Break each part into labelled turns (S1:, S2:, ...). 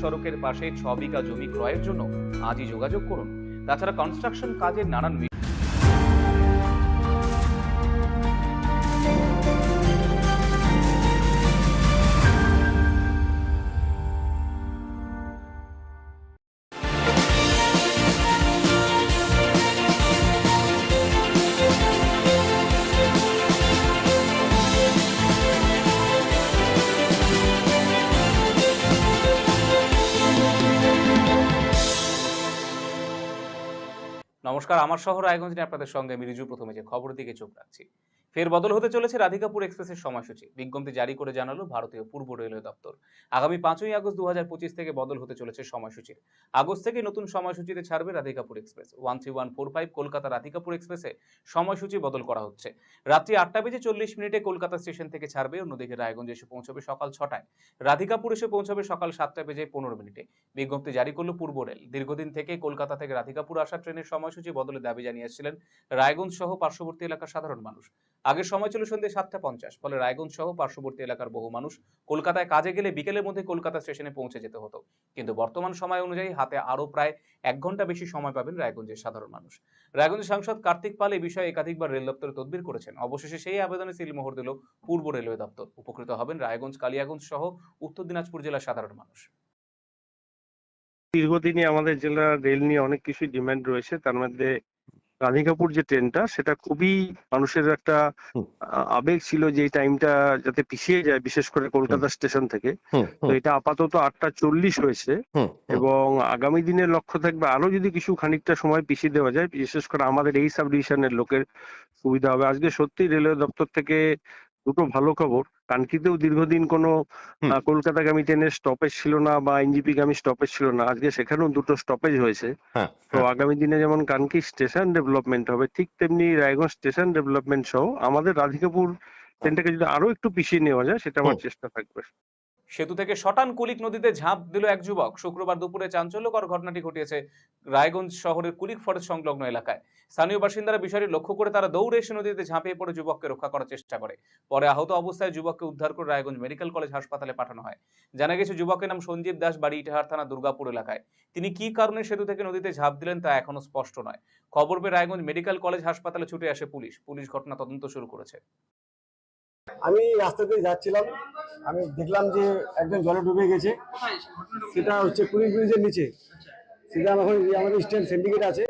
S1: সড়কের পাশে ছ বিঘা জমি ক্রয়ের জন্য আজই যোগাযোগ করুন। তাছাড়া কনস্ট্রাকশন কাজের নানান নমস্কার, আমার শহর রায়গঞ্জ নিয়ে আপনাদের সঙ্গে আমি রিজু। প্রথমে যে খবর দিকে চোখ রাখছি। ফের বদল হতে চলেছে রাধিকাপুর এক্সপ্রেসের সময়সূচি। বিজ্ঞপ্তি জারি করে জানালো ভারতীয় পূর্ব রেলওয়ে দপ্তর। আগামী পাঁচই আগস্ট দু থেকে বদল হতে চলেছে সময়সূচির। আগস্ট থেকে নতুন সময়সূচিতে ছাড়বে Radhikapur express. One three one four five Kolkata Radhikapur এক্সপ্রেসে সময়সূচি বদল করা হচ্ছে। রাত্রি আটটা বেজে চল্লিশ মিনিটে কলকাতা স্টেশন থেকে ছাড়বে, অন্যদিকে রায়গঞ্জ এসে পৌঁছবে সকাল ছটায়। রাধিকাপুর এসে পৌঁছবে সকাল সাতটা বেজে পনেরো মিনিটে। বিজ্ঞপ্তি জারি করল পূর্ব রেল। দীর্ঘদিন থেকে কলকাতা থেকে রাধিকাপুর আসা ট্রেনের সময়সূচি বদলে দাবি জানিয়েছিলেন রায়গঞ্জ সহ পার্শ্ববর্তী এলাকার সাধারণ মানুষ। আগের সময় ছিল সন্ধ্যে সাতটা পঞ্চাশ, ফলে রায়গঞ্জ সহ পার্শ্ববর্তী এলাকার বহু মানুষ কলকাতায় কাজে গেলে বিকেলের মধ্যে কলকাতা স্টেশনে পৌঁছে যেতে হতো। কিন্তু বর্তমান সময় অনুযায়ী হাতে আরও প্রায় এক ঘণ্টা বেশি সময় পাবেন রায়গঞ্জের সাধারণ মানুষ। রায়গঞ্জের সাংসদ কার্তিক পাল এই বিষয়ে একাধিকবার রেল দপ্তরে তদবির করেছেন। অবশেষে সেই আবেদনে সিলমোহর দিল পূর্ব রেলওয়ে দপ্তর। উপকৃত হবেন রায়গঞ্জ, কালিয়াগঞ্জ সহ উত্তর দিনাজপুর জেলার সাধারণ মানুষ।
S2: দীর্ঘদিনই আমাদের জেলা রেল নিয়ে অনেক কিছুই ডিমান্ড রয়েছে। তার মধ্যে রাধিকাপুর যে ট্রেনটা সেটা খুবই মানুষের একটা আবেগ ছিল যে এই টাইমটা যাতে পিছিয়ে যায় বিশেষ করে কলকাতা স্টেশন থেকে। তো এটা আপাতত আটটা চল্লিশ হয়েছে। এবং আগামী দিনের লক্ষ্য থাকবে আরও যদি কিছু খানিকটা সময় পিছিয়ে দেওয়া যায় বিশেষ করে আমাদের এই সাব ডিভিশনের লোকের সুবিধা হবে। আজকে সত্যি রেলওয়ে দপ্তর থেকে দুটো ভালো খবর। কানকিতেও দীর্ঘদিন কোনো কলকাতাগামী ট্রেনের স্টপেজ ছিল না বা এনজিপি গামী স্টপেজ ছিল না। আজকে সেখানেও দুটো স্টপেজ হয়েছে।
S3: হ্যাঁ,
S2: তো
S3: হ্যাঁ।
S2: আগামী দিনে যেমন কানকি স্টেশন ডেভেলপমেন্ট হবে ঠিক তেমনি রায়গঞ্জ স্টেশন ডেভেলপমেন্ট সহ আমাদের রাধিকাপুর ট্রেনটাকে যদি আরও একটু পিছিয়ে নেওয়া যায় সেটা আমার চেষ্টা থাকবে।
S1: সেতু থেকে শটান কুলিক নদীতে ঝাঁপ দিল এক যুবক। শুক্রবার দুপুরে চাঞ্চল্যকর ঘটনাটি ঘটিয়েছে রায়গঞ্জ শহরের কুলিক ফরেস্ট সংলগ্ন এলাকায়। স্থানীয় বাসিন্দারা বিষয়টি লক্ষ্য করে তারা দৌড়ে এসে নদীতে ঝাঁপিয়ে পড়ে যুবককে রক্ষা করার চেষ্টা করে। পরে আহত অবস্থায় যুবককে উদ্ধার করে রায়গঞ্জ মেডিকেল কলেজ হাসপাতালে পাঠানো হয়। জানা গেছে, যুবকের নাম সঞ্জীব দাস, বাড়ি ইটাহার থানা, দুর্গাপুর এলাকায়। তিনি কি কারণে সেতু থেকে নদীতে ঝাঁপ দিলেন তা এখনও স্পষ্ট নয়। খবর পেয়ে রায়গঞ্জ মেডিকেল কলেজ হাসপাতালে ছুটে আসে পুলিশ। পুলিশ ঘটনা তদন্ত শুরু করেছে।
S4: আমি রাস্তা দিয়ে যাচ্ছিলাম। আমি দেখলাম যে একজন জলে ডুবে গেছে। সেটা হচ্ছে পুলিশ ব্রিজের নিচে। সেটা এখন আমাদের স্ট্যান্ড সিন্ডিকেট আছে।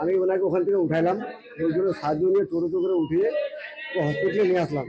S4: আমি ওনাকে ওখান থেকে উঠাইলাম। ওই জন্য সাহায্য নিয়ে টোটোতে করে উঠিয়ে ও হসপিটালে নিয়ে আসলাম।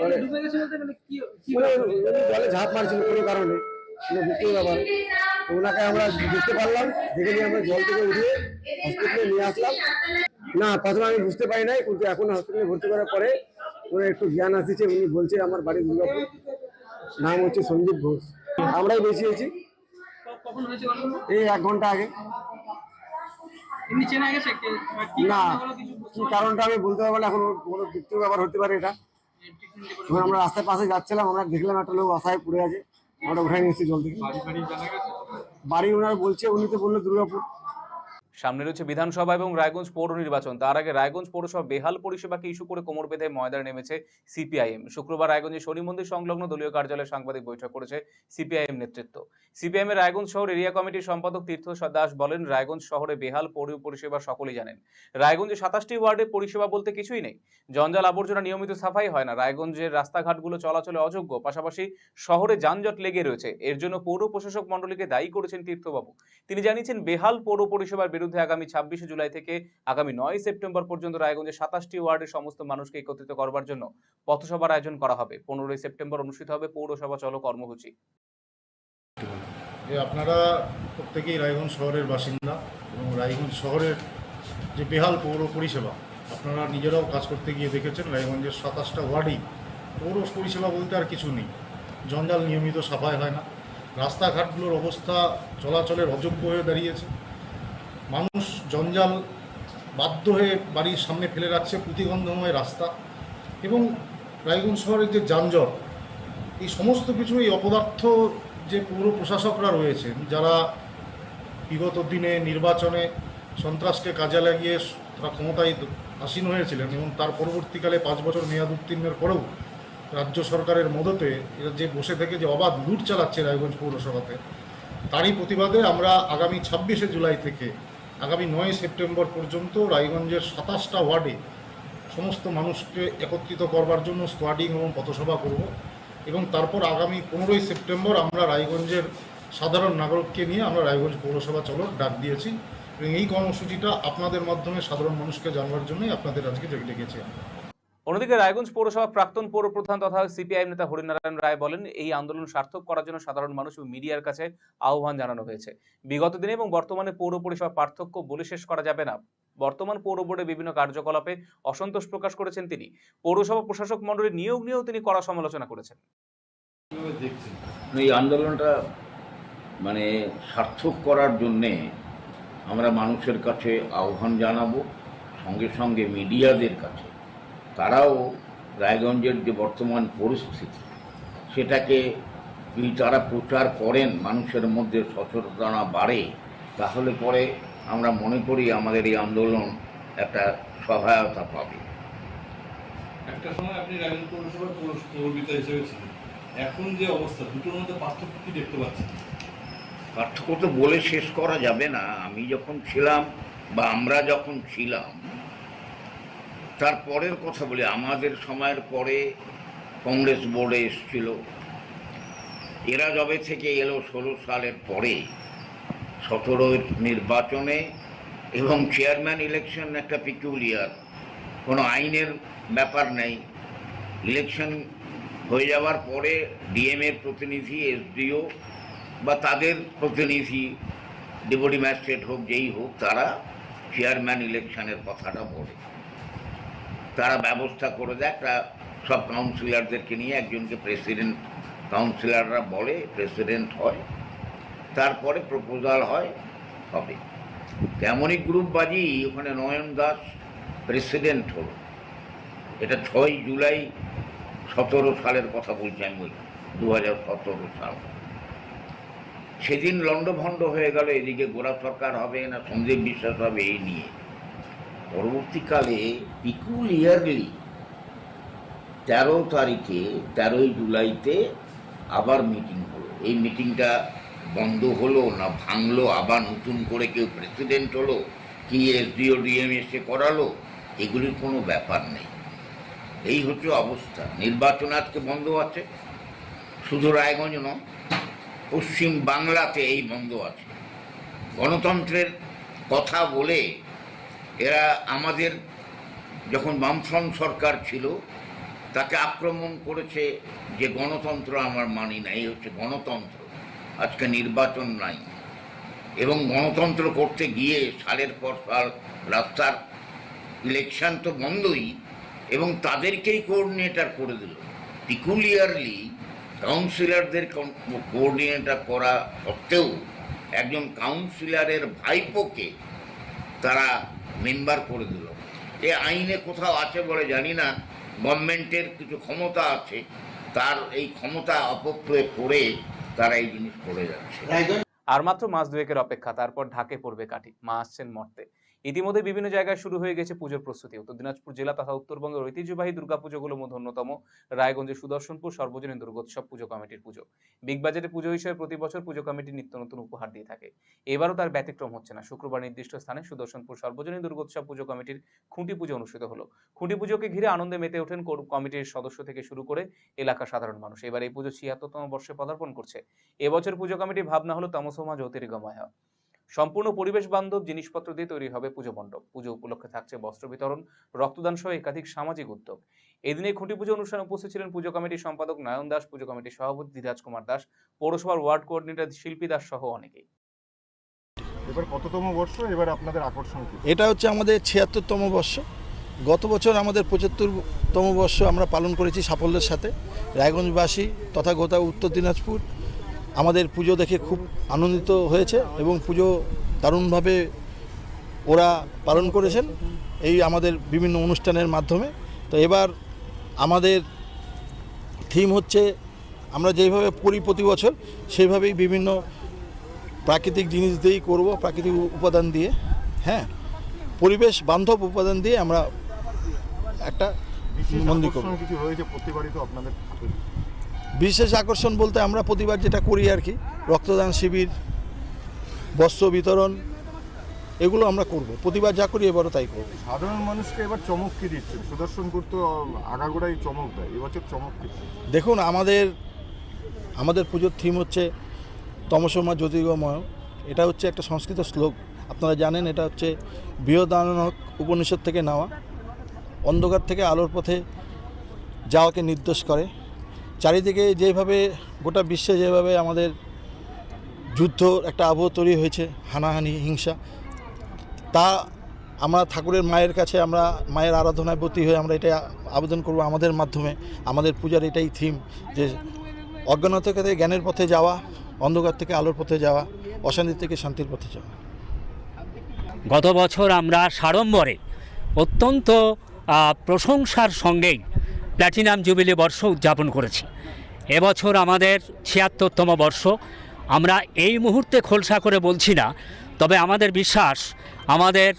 S4: মানে জলে ঝাঁপ মারছিল কোনো কারণে। কোনো বুঝতে ব্যাপার। ওনাকে আমরা বুঝতে পারলাম। দেখে নিয়ে আমরা জল থেকে উঠিয়ে হসপিটালে নিয়ে আসলাম। না প্রথমে আমি বুঝতে পারি নাই কিন্তু এখন হসপিটালে ভর্তি করার পরে ওনার একটু জ্ঞান আসছে, উনি বলছে আমার বাড়ি দুর্গাপুর নাম হচ্ছে সঞ্জীব ঘোষ। আমরাই বেঁচিয়েছি এই এক ঘণ্টা আগে। না, কি কারণটা আমি বলতে পারব না, এখন কোনো মৃত্যুর ব্যাপার হতে পারে এটা। যখন আমরা রাস্তার পাশে যাচ্ছিলাম, আমরা দেখলাম একটা লোক আশায় পড়ে আছে। আমরা উঠাই নিয়েছি জল থেকে। বাড়ি ওনার বলছে, উনি তো বলল দুর্গাপুর।
S1: সামনে রয়েছে বিধানসভা এবং রায়গঞ্জ পৌর নির্বাচন। তার আগে রায়গঞ্জ পৌরসভা বেহাল পরিষেবাকে ইস্যু করে কোমর বেঁধে ময়দানে নেমেছে সিপিআইএম। শুক্রবার রায়গঞ্জে শনি মন্দির সংলগ্ন দলীয় কার্যালয়ে সাংবাদিক বৈঠক করেছে সিপিআইএম নেতৃত্ব। সিপিআইএম এর রায়গঞ্জ শহর এরিয়া কমিটির সম্পাদক তীর্থ দাস বলেন, রায়গঞ্জ শহরে বেহাল পৌর পরিষেবা সকলেই জানেন। রায়গঞ্জে সাতাশটি ওয়ার্ডে পরিষেবা বলতে কিছুই নেই। জঞ্জাল আবর্জনা নিয়মিত সাফাই হয় না। রায়গঞ্জের রাস্তাঘাটগুলো চলাচলে অযোগ্য। পাশাপাশি শহরে যানজট লেগে রয়েছে। এর জন্য পৌর প্রশাসক মণ্ডলীকে দায়ী করেছেন তীর্থবাবু। তিনি জানিয়েছেন, বেহাল পৌর পরিষেবার আগামী ছাব্বিশে জুলাই থেকে আগামী নয় সেপ্টেম্বর পর্যন্ত রায়গঞ্জের সাতাশটি ওয়ার্ডের সমস্ত মানুষকে একত্রিত করবার জন্য পথসভার আয়োজন করা হবে। পনেরোই সেপ্টেম্বর অনুষ্ঠিত হবে পৌরসভা চলো কর্মসূচি।
S5: যে আপনারা প্রত্যেকেই রায়গঞ্জ শহরের বাসিন্দা এবং রায়গঞ্জ শহরের যে বেহাল পৌর পরিষেবা, আপনারা নিজেরাও কাজ করতে গিয়ে দেখেছেন, রায়গঞ্জের সাতাশটা ওয়ার্ডেই পৌর পরিষেবা বলতে আর কিছু নেই। জঞ্জাল নিয়মিত সাফাই হয় না। রাস্তাঘাটগুলোর অবস্থা চলাচলের অযোগ্য হয়ে দাঁড়িয়েছে। মানুষ জঞ্জাল বাধ্য হয়ে বাড়ির সামনে ফেলে রাখছে প্রতিগন্ধময় রাস্তা এবং রায়গঞ্জ শহরের যে যানজট, এই সমস্ত কিছু, এই অপদার্থ যে পৌর প্রশাসকরা রয়েছেন, যারা বিগত দিনে নির্বাচনে সন্ত্রাসকে কাজে লাগিয়ে তারা ক্ষমতায় আসীন হয়েছিলেন এবং তার পরবর্তীকালে পাঁচ বছর মেয়াদ উত্তীর্ণের পরেও রাজ্য সরকারের মদতে এরা যে বসে থেকে যে অবাধ লুট চালাচ্ছে রায়গঞ্জ পৌরসভাতে, তারই প্রতিবাদে আমরা আগামী ছাব্বিশে জুলাই থেকে আগামী নয় সেপ্টেম্বর পর্যন্ত রায়গঞ্জের সাতাশটা ওয়ার্ডে সমস্ত মানুষকে একত্রিত করবার জন্য স্কোয়াডিং এবং পথসভা করব এবং তারপর আগামী পনেরোই সেপ্টেম্বর আমরা রায়গঞ্জের সাধারণ নাগরিককে নিয়ে আমরা রায়গঞ্জ পৌরসভা চলক ডাক দিয়েছি এবং এই কর্মসূচিটা আপনাদের মাধ্যমে সাধারণ মানুষকে জানবার জন্যই আপনাদের আজকে ডেকেছি আমরা।
S1: অন্যদিকে রায়গঞ্জ পৌরসভা প্রাক্তন পৌর প্রধান তথা সিপিআইএম নেতা হরিনারায়ণ রায় বলেন, এই আন্দোলন সার্থক করার জন্য সাধারণ মানুষ ও মিডিয়ার কাছে আহ্বান জানানো হয়েছে। বিগত দিনে এবং বর্তমানে পৌর পরিষেবা পার্থক্য বলে শেষ করা যাবে না। বর্তমান পৌর বোর্ডের বিভিন্ন কার্যকলাপে অসন্তোষ প্রকাশ করেছেন তিনি। পৌরসভা প্রশাসক মণ্ডলীর নিয়োগ নিয়েও তিনি কড়া সমালোচনা করেছেন।
S3: এই আন্দোলনটা মানে সার্থক করার জন্যে আমরা মানুষের কাছে আহ্বান জানাব, সঙ্গে সঙ্গে মিডিয়াদের কাছে তারাও রায়গঞ্জের যে বর্তমান পরিস্থিতি সেটাকে যদি তারা প্রচার করেন মানুষের মধ্যে সচেতনতা বাড়ে তাহলে পরে আমরা মনে করি আমাদের এই আন্দোলন একটা সহায়তা পাবে।
S6: একটা সময় আপনি রায়গঞ্জ পৌরসভার পৌর- হিসেবে ছিলেন। এখন যে অবস্থা দুটোর মধ্যে পার্থক্য কি দেখতে পাচ্ছেন?
S3: পার্থক্য তো বলে শেষ করা যাবে না। আমি যখন ছিলাম বা আমরা যখন ছিলাম তার পরের কথা বলি, আমাদের সময়ের পরে কংগ্রেস বোর্ডে এসেছিল। এরা যবে থেকে এলো ষোলো সালের পরে সতেরোর নির্বাচনে এবং চেয়ারম্যান ইলেকশন একটা পিকুলিয়ার কোনো আইনের ব্যাপার নেই। ইলেকশন হয়ে যাওয়ার পরে ডিএমের প্রতিনিধি, এসডিও বা তাদের প্রতিনিধি, ডেপুটি ম্যাজিস্ট্রেট হোক, যেই হোক, তারা চেয়ারম্যান ইলেকশনের কথাটা বলে। তারা ব্যবস্থা করে দেয়। একটা সব কাউন্সিলরদেরকে নিয়ে একজনকে প্রেসিডেন্ট কাউন্সিলররা বলে প্রেসিডেন্ট হয়। তারপরে প্রপোজাল হয়, হবে। তেমনই গ্রুপ গ্রুপবাজি, ওখানে নয়ন দাস প্রেসিডেন্ট হলো। এটা ছয় জুলাই সতেরো সালের কথা বলছি আমি দু হাজার সতেরো সাল। সেদিন লণ্ডভণ্ড হয়ে গেল, এদিকে গোড়া সরকার হবে না সন্দীপ বিশ্বাস হবে এই নিয়ে। পরবর্তীকালে পিকুলিয়ারলি তেরো তারিখে, তেরোই জুলাইতে আবার মিটিং হলো। এই মিটিংটা বন্ধ হলো না ভাঙলো, আবার নতুন করে কেউ প্রেসিডেন্ট হলো, কি এসডিও ডিএম এসে করালো, এগুলির কোনো ব্যাপার নেই। এই হচ্ছে অবস্থা। নির্বাচন আজকে বন্ধ আছে, শুধু রায়গঞ্জ নয়, পশ্চিম বাংলাতে এই বন্ধ আছে। গণতন্ত্রের কথা বলে এরা আমাদের যখন বামফ্রন্ট সরকার ছিল, তাকে আক্রমণ করেছে যে গণতন্ত্র আমার মানি না এই হচ্ছে গণতন্ত্র। আজকে নির্বাচন নাই। এবং গণতন্ত্র করতে গিয়ে সালের পর সাল রাস্তার ইলেকশন তো বন্ধই, এবং তাদেরকেই কোঅর্ডিনেটর করে দিল। পিকুলিয়ারলি কাউন্সিলরদের কোঅর্ডিনেটর করা সত্ত্বেও একজন কাউন্সিলরের ভাইপোকে তারা মেম্বার করে দিল। এ আইনে কোথাও আছে বলে জানি না, গভর্নমেন্টের কিছু ক্ষমতা আছে, তার এই ক্ষমতা অপপ্রয়োগ করে তারা এই জিনিস করে যাচ্ছে।
S1: আর মাত্র মাস দুয়েকের অপেক্ষা, তারপর ঢাকে পড়বে কাটি মা আসছেন মর্তে। ইতিমধ্যে বিভিন্ন জায়গায় শুরু হয়ে গেছে পুজোর প্রস্তুতি উত্তর দিনাজপুর জেলা তথা উত্তরবঙ্গের ঐতিহ্যবাহী দুর্গাপুজোগুলোর মধ্যে অন্যতম। রায়গঞ্জের সুদর্শনপুর, সর্বজনীন দুর্গোৎসব পুজো কমিটির পুজো। বিগ বাজেটে পুজো হিসেবে প্রতি বছর পুজো কমিটি নিত্য নতুন উপহার দিয়ে থাকে। এবারও তার ব্যতিক্রম হচ্ছে না। শুক্রবার নির্দিষ্ট স্থানে সুদর্শনপুর সর্বজনীন দুর্গোৎসব পুজো কমিটির খুঁটি পুজো অনুষ্ঠিত হলো। খুঁটি পুজোকে ঘিরে আনন্দে মেতে ওঠেন কমিটির সদস্য থেকে শুরু করে এলাকার সাধারণ মানুষ। এবার এই পুজো ছিয়াত্তরতম বর্ষে পদার্পণ করছে। এবছর পুজো কমিটির ভাবনা হলো তমসমা জ্যোতির্গময়। সম্পূর্ণ পরিবেশ বান্ধব জিনিসপত্র দিয়ে তৈরি হবে পুজো মণ্ডপ। পুজো উপলক্ষে থাকছে বস্ত্র বিতরণ রক্তদান সহ একাধিক সামাজিক উদ্যোগ। এদিনে খুঁটি পুজো অনুষ্ঠানে উপস্থিত ছিলেন পুজো কমিটির সম্পাদক নয়ন দাস পুজো কমিটির সভাপতি ধীরাজ কুমার দাস পৌরসভার ওয়ার্ড কোঅর্ডিনেটর শিল্পী দাস সহ অনেকেই।
S5: এবার কততম বর্ষ এবার আপনাদের আকর্ষণ কি?
S7: এটা হচ্ছে আমাদের ছিয়াত্তরতম বর্ষ। গত বছর আমাদের পঁচাত্তরতম বর্ষ আমরা পালন করেছি সাফল্যের সাথে। রায়গঞ্জবাসী তথা গোটা উত্তর দিনাজপুর আমাদের পুজো দেখে খুব আনন্দিত হয়েছে এবং পুজো দারুণভাবে ওরা পালন করেছেন এই আমাদের বিভিন্ন অনুষ্ঠানের মাধ্যমে। তো এবার আমাদের থিম হচ্ছে আমরা যেভাবে করি প্রতি বছর সেইভাবেই বিভিন্ন প্রাকৃতিক জিনিস দিয়েই করব, প্রাকৃতিক উপাদান দিয়ে হ্যাঁ? পরিবেশ বান্ধব উপাদান দিয়ে আমরা একটা মন্দির করব।
S5: কিছু প্রতিবারই তো আপনাদের
S7: বিশেষ আকর্ষণ বলতে আমরা প্রতিবার যেটা করি আর কি রক্তদান শিবির বস্ত্র বিতরণ এগুলো আমরা করব। প্রতিবার যা করি এবারও তাই করব।
S8: সাধারণ মানুষকে এবার চমক কি দিচ্ছে? সুদর্শন করতে আগাগোড়াই চমক দেয় এবছর চমক
S7: দেখুন আমাদের আমাদের পুজোর থিম হচ্ছে তমসমা জ্যোতির্গময়। এটা হচ্ছে একটা সংস্কৃত শ্লোক। আপনারা জানেন এটা হচ্ছে বৃহদানক উপনিষদ থেকে নেওয়া। অন্ধকার থেকে আলোর পথে যাওয়াকে নির্দেশ করে। চারিদিকে যেভাবে গোটা বিশ্বে যেভাবে আমাদের যুদ্ধ একটা আবহ তৈরি হয়েছে, হানাহানি, হিংসা, তা আমরা ঠাকুরের মায়ের কাছে, আমরা মায়ের আরাধনায় ব্রতী হয়ে আমরা এটা আবেদন করব আমাদের মাধ্যমে। আমাদের পূজার এটাই থিম যে অজ্ঞানতা থেকে, জ্ঞানের পথে যাওয়া, অন্ধকার থেকে আলোর পথে যাওয়া অশান্তি থেকে শান্তির পথে যাওয়া।
S9: গত বছর আমরা সাড়ম্বরে অত্যন্ত প্রশংসার সঙ্গেই প্ল্যাটিনাম জুবিলি বর্ষ উদযাপন করেছি। এবছর আমাদের ছিয়াত্তরতম বর্ষ। আমরা এই মুহূর্তে খোলসা করে বলছি না, তবে আমাদের বিশ্বাস, আমাদের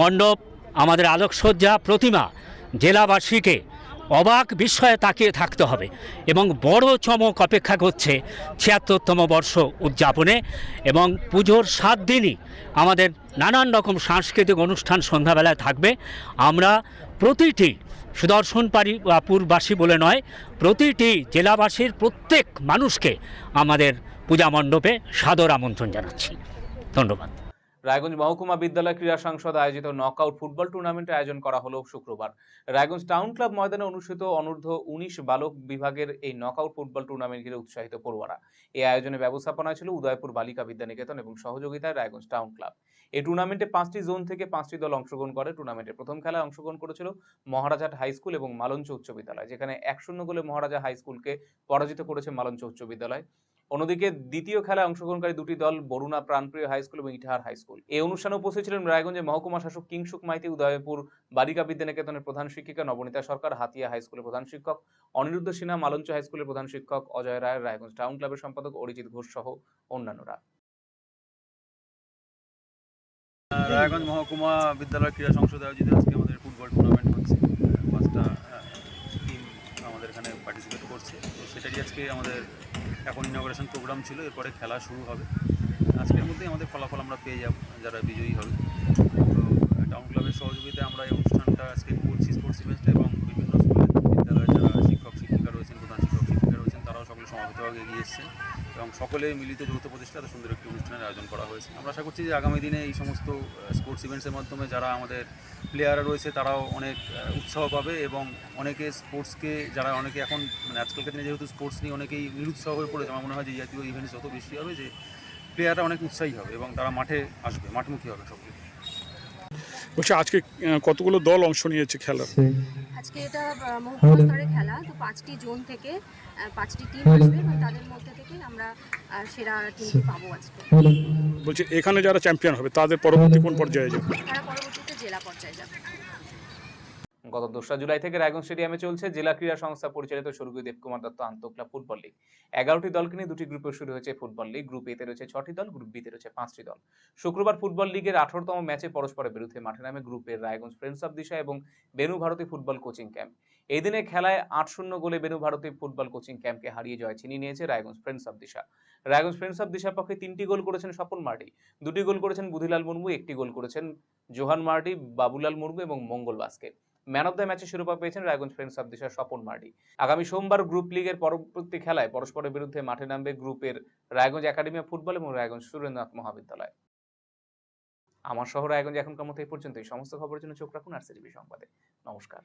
S9: মণ্ডপ, আমাদের আলোকসজ্জা, প্রতিমা জেলাবাসীকে অবাক বিস্ময়ে তাকিয়ে থাকতে হবে এবং বড় চমক অপেক্ষা করছে ছিয়াত্তরতম বর্ষ উদযাপনে এবং পুজোর সাত দিনই আমাদের নানান রকম সাংস্কৃতিক অনুষ্ঠান সন্ধ্যাবেলায় থাকবে। আমরা প্রতিটি সুদর্শন পুরবাসী বলে নয়, প্রতিটি জেলাবাসীর প্রত্যেক মানুষকে আমাদের পূজা মণ্ডপে সাদর আমন্ত্রণ জানাচ্ছি। ধন্যবাদ।
S1: রায়গঞ্জ মহকুমা বিদ্যালয় ক্রীড়া সংসদ আয়োজিত নকআউট ফুটবল টুর্নামেন্টের আয়োজন করা হলো শুক্রবার। রায়গঞ্জ টাউন ক্লাব ময়দানে অনুষ্ঠিত অনূর্ধ্ব উনিশ বালক বিভাগের এই নকআউট ফুটবল টুর্নামেন্ট ঘিরে উৎসাহিত পড়ুয়ারা। এই আয়োজনে ব্যবস্থাপনায় ছিল উদয়পুর বালিকা বিদ্যানিকেতন এবং সহযোগিতায় রায়গঞ্জ টাউন ক্লাব এই টুর্নামেন্টে পাঁচটি জোন থেকে পাঁচটি দল অংশগ্রহণ করে। টুর্নামেন্টের প্রথম খেলায় অংশগ্রহণ করেছিল মহারাজাট হাই স্কুল এবং মালঞ্চ উচ্চ বিদ্যালয়, যেখানে এক শূন্য গোলে মহারাজা হাই স্কুলকে পরাজিত করেছে মালঞ্চ উচ্চ বিদ্যালয়। অন্যদিকে দ্বিতীয় খেলায় অংশগ্রহণকারী দুটি দল বরুণা প্রাণপ্রিয় হাই স্কুল এবং ইটাহার হাই স্কুল এই অনুষ্ঠানে উপস্থিত ছিলেন রায়গঞ্জের মহকুমা শাসক কিংসুক মাইতি উদয়পুর, বালিকা বিদ্যানিকেতনের প্রধান শিক্ষিকা নবনীতা সরকার, হাতিয়া হাই স্কুলের প্রধান শিক্ষক, অনিরুদ্ধ সিনহা, মালঞ্চ হাই স্কুলের প্রধান শিক্ষক, অজয় রায়, রায়গঞ্জ টাউন ক্লাবের সম্পাদক, অরিজিৎ ঘোষ সহ অন্যান্যরা।
S10: রায়গঞ্জ মহকুমা বিদ্যালয় ক্রীড়া সংসদ আয়োজিত আজকে আমাদের ফুটবল টুর্নামেন্ট হচ্ছে। পাঁচটা আমাদের এখানে পার্টিসিপেট করছে। তো সেটারই আজকে আমাদের এখন ইনগ্রেশন প্রোগ্রাম ছিল, এরপরে খেলা শুরু হবে। আজকের মধ্যেই আমাদের ফলাফল আমরা পেয়ে যাব, যারা বিজয়ী হবে। তো টাউন ক্লাবের সহযোগিতায় আমরা এই অনুষ্ঠানটা আজকে করছি স্পোর্টস ইভেন্টটা এবং বিভিন্ন স্কুলের বিদ্যালয়ের যারা শিক্ষক, শিক্ষিকা রয়েছেন, প্রধান শিক্ষক, শিক্ষিকা রয়েছেন, তারাও সকলে সমাবেতভাবে এগিয়ে এসেছেন এবং সকলে মিলিত যৌথ প্রচেষ্টাতে সুন্দর একটি অনুষ্ঠানের আয়োজন করা হয়েছে। আমরা আশা করছি যে আগামী দিনে এই সমস্ত স্পোর্টস ইভেন্টসের মাধ্যমে যারা আমাদের প্লেয়াররা রয়েছে তারাও অনেক উৎসাহ পাবে এবং অনেকে স্পোর্টসকে যারা অনেকে এখন মানে আজকালকার দিনে যেহেতু স্পোর্টস নিয়ে অনেকেই নিরুৎসাহ হয়ে পড়েছে আমার মনে হয় যে জাতীয় ইভেন্টস যত বেশি হবে যে প্লেয়াররা অনেক উৎসাহী হবে এবং তারা মাঠে আসবে মাঠমুখী হবে সকলে
S8: বলছি আজকে কতগুলো দল অংশ নিয়েছে খেলার
S11: আজকে এটা মহকুমা স্তরে খেলা তো পাঁচটি জোন থেকে পাঁচটি টিম আসবে এবং তাদের মধ্যে থেকে আমরা সেরা টিমটি পাবো আজকে।
S8: বলছি এখানে যারা চ্যাম্পিয়ন হবে তাদের পরবর্তী কোন পর্যায়ে যাবে?
S11: তারা পরবর্তীতে জেলা পর্যায়ে যাবে।
S1: গত দোসরা জুলাই থেকে রায়গঞ্জ স্টেডিয়ামে চলছে জেলা ক্রীড়া সংস্থা পরিচালিত স্বর্গীয় দেবকুমার দত্ত আন্তঃক্লাব ফুটবল লীগ। এগারোটি দলকে নিয়ে দুটি গ্রুপে শুরু হয়েছে ফুটবল লীগ। গ্রুপ এতে রয়েছে ছটি দল, গ্রুপ বিতে রয়েছে পাঁচটি দল। শুক্রবার ফুটবল লীগের আঠারোতম ম্যাচে পরস্পরের বিরুদ্ধে মাঠে নামে গ্রুপের রায়গঞ্জ ফ্রেন্ডস অব দিশা এবং Benu Bharati football coaching camp. এই দিনে খেলায় আট শূন্য গোলে বেনু ভারতী ফুটবল কোচিং ক্যাম্পকে হারিয়ে জয় ছিনিয়ে নিয়েছে Raiganj friends of Disha Raiganj friends of দিশার পক্ষে তিনটি গোল করেছেন স্বপন মার্ডি, দুটি গোল করেছেন বুধিলাল মুর্মু, একটি গোল করেছেন জোহান মার্ডি, বাবুলাল মুর্মু এবং Mangal Baske. Man of the ম্যাচে শিরোপা পেয়েছেন রায়গঞ্জ ফ্রেন্ডস অব দিশার স্বপন মার্ডি। আগামী সোমবার গ্রুপ লিগের পরবর্তী খেলায় পরস্পরের বিরুদ্ধে মাঠে নামবে গ্রুপের রায়গঞ্জ একাডেমি অফ ফুটবল এবং রায়গঞ্জ সুরেন্দ্রনাথ মহাবিদ্যালয়। আমার শহর রায়গঞ্জ এখনকার মতো এই পর্যন্তই। সমস্ত খবরের জন্য চোখ রাখুন আর সিটিভি সংবাদে। নমস্কার।